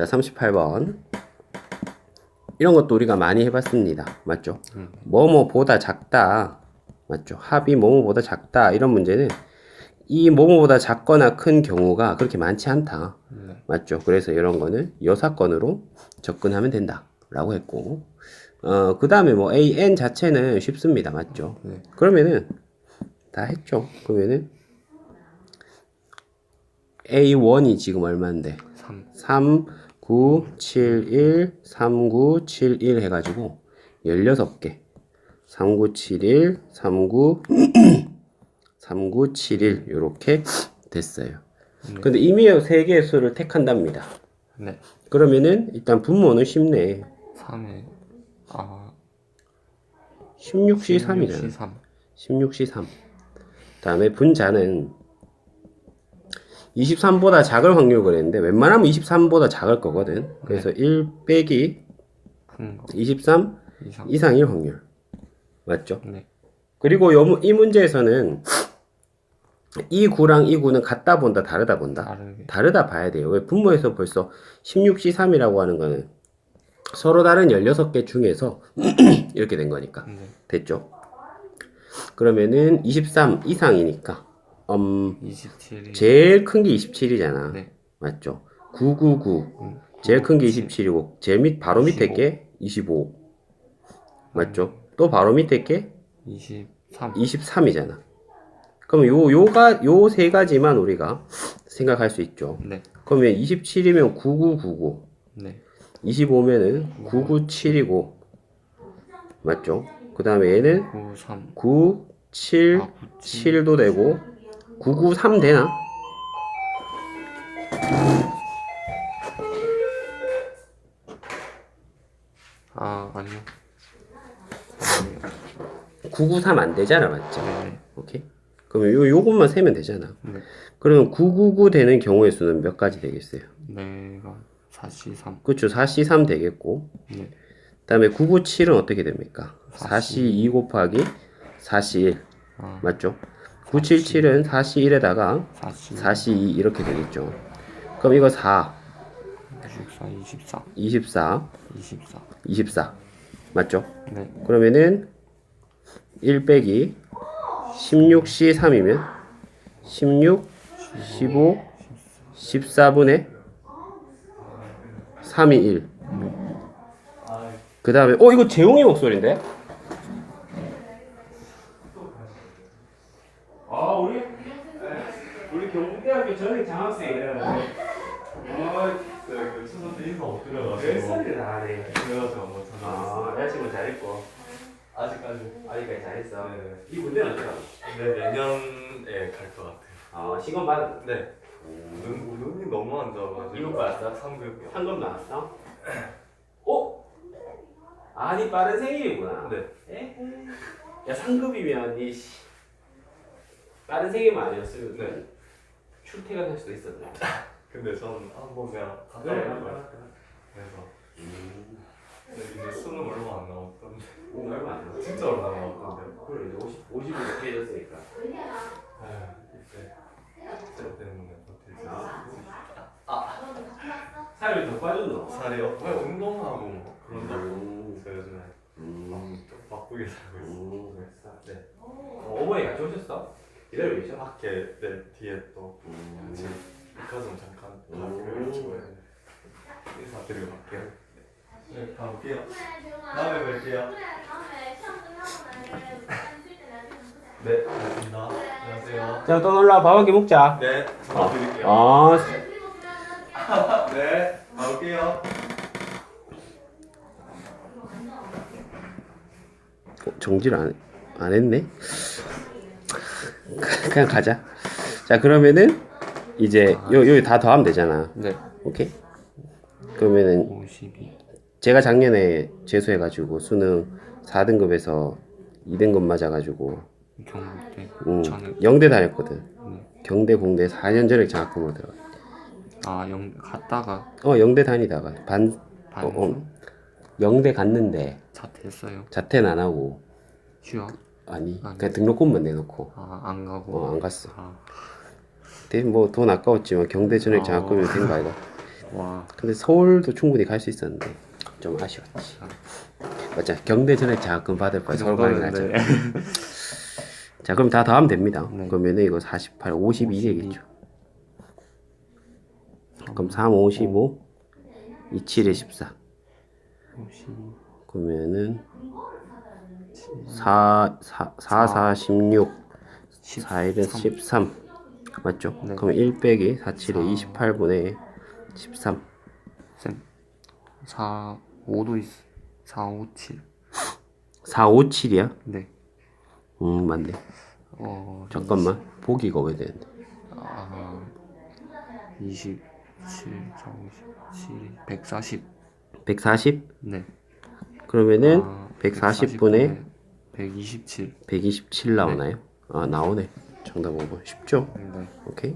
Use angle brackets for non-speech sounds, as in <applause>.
자, 38번. 이런 것도 우리가 많이 해봤습니다. 맞죠? 뭐뭐보다 작다. 맞죠? 합이 뭐뭐보다 작다. 이런 문제는 이 뭐뭐보다 작거나 큰 경우가 그렇게 많지 않다. 네. 맞죠? 그래서 이런 거는 여사건으로 접근하면 된다. 라고 했고, 어, 그 다음에 뭐 AN 자체는 쉽습니다. 맞죠? 네. 그러면은 다 했죠. 그러면은 A1이 지금 얼마인데? 3. 3, 9, 7, 1, 3, 9, 7, 1 해가지고 16개. 3, 9, 7, 1, 3, 9, 3, 9, 7, 1 이렇게 됐어요. 근데 이미 3개의 수를 택한답니다. 네. 그러면은 일단 분모는 쉽네. 3에 아 16시 3이잖아. 3. 16시 3. 다음에 분자는 23보다 작을 확률 그랬는데 웬만하면 23보다 작을 거거든. 그래서 1 빼기 큰 거. 23 이상. 이상일 확률. 맞죠? 네. 그리고 요, 문- 이 문제에서는 이 구랑 이 구는 같다 본다 다르다 본다. 다르게. 다르다 봐야 돼요. 왜 분모에서 벌써 16시 3이라고 하는 거는 서로 다른 16개 중에서 <clears throat> 이렇게 된 거니까. 네. 됐죠? 그러면은 23 이상이니까 음, 27이 제일 큰 게 27이잖아. 네. 맞죠? 999 음, 제일 큰 게 27이고 제일 밑 바로 밑에 25. 게 25. 맞죠? 또 바로 밑에 게 23. 23이잖아. 그럼 요 요가 요 세 가지만 우리가 생각할 수 있죠. 네. 그러면 27이면 9999, 네. 25면은 997이고 맞죠? 그 다음에 얘는 93. 9 7 아, 97. 7도 되고 993 되나? 아, 아니요. 993 안 되잖아, 맞죠? 네. 오케이. 그러면 요 요것만 세면 되잖아. 네. 그러면 999 되는 경우의 수는 몇 가지 되겠어요? 내가 43. 그렇죠. 4C3 되겠고. 네. 그다음에 997은 어떻게 됩니까? 4C2 곱하기 4C1 아, 맞죠? 977은 4C1에다가 40. 4C2 이렇게 되겠죠. 그럼 이거 4, 24, 24. 24, 24. 24 맞죠? 네. 그러면은 1 빼기 16C3이면 16, 15, 14분의 3이 1. 그 다음에, 어, 이거 재용이 목소리인데? 아, 우리, 우리 경북대 학교 전액 장학생이라. 어, 그 추석 때 인사 못 드려가지고 별소리를 다 하네. 그래가지고 한번 찾아왔어요. 아, 여자친구 잘했고. 아직까지 아직까지 잘했어. 네. 이 문제는 어떻게 근데 내년에 갈 것 같아요. 아, 시간 받았 네. 눈, 눈이 너무 안 좋아가지고 이거 봤어? 3급이요. 상금 나왔어? 어? 아, 니 빠른 생일이구나. 네. 에헤. 야, 상급이면 니 씨. 빠른 생일만 아니었으면 네. 출퇴근할 수도 있었네. <laughs> 근데 전 한번 그냥 그래, 가까이 가요. 그래서 근데 이제 수능 얼마 안 남았던데 오, 얼마 안 남았어. 진짜 얼마 안 남았던데요. 그래, 이제 50, 50이 몇 개졌으니까. 아휴 이제 저 때문에 수 아. 있어. 살이 더 빠졌노? 살이요? 왜 운동하고 뭐 그런다고 음. 그래서 요즘에 음. 좀 바쁘게 살고 있어요. 음. 네. 어, 어머니 같이 오셨어? 계셔? 밖에 네 뒤에 또 음. 같이 백화점 잠깐 음. 가기로 해가지고 인사드리고 갈게요. 네, 가볼게요. 다음에 뵐게요. 네, 고맙습니다. 안녕하세요. 자, 또 와. 밥한개 먹자. 네, 전화 드릴게요. 아, 네, 가볼게요. 어, 정지를 안, 안 했네? 그냥 가자. 자, 그러면은, 이제, 요, 여기 다 더하면 되잖아. 네. 오케이? 그러면은, 52. 제가 작년에 재수해가지고, 수능 4등급에서 2등급 맞아가지고, 경북대. 음, 저는 영대 다녔거든. 네. 경대, 공대 4년 전에 장학금으로 들어가. 아, 영 갔다가 어, 영대 다니다가, 반, 반 어, 어, 영대 갔는데, 자퇴했어요. 자퇴는 안 하고, 휴학. 아니, 아니. 그냥 등록금만 내놓고, 아, 안 가고. 어, 안 갔어. 아, 근데 뭐 돈 아까웠지만 경대 전액 어. 장학금이 된 거 아이가. 와. 근데 서울도 충분히 갈 수 있었는데 좀 아쉬웠지. 맞아. 경대 전에 자금 받을 바에 서울 가는. 네. <laughs> 자, 그럼 다 더하면 됩니다. 네. 그러면은 이거 48, 52 되겠죠. 그럼 3, 55, 27에 14. 그러면은 4, 4, 4, 4, 16, 4, 1은 13. 맞죠? 네. 그러면 1 빼기 4, 7에 28분의 13. 쌤. 4, 5도 있어. 4, 5, 7. 4, 5, 7이야? 네. 음, 맞네. 어, 잠깐만. 보기가 왜 되는데? 아, 27, 4, 57, 140. 140? 네. 그러면은 아, 140분의 127. 127 나오나요? 아, 나오네. 정답 5번. 쉽죠? 네. 오케이.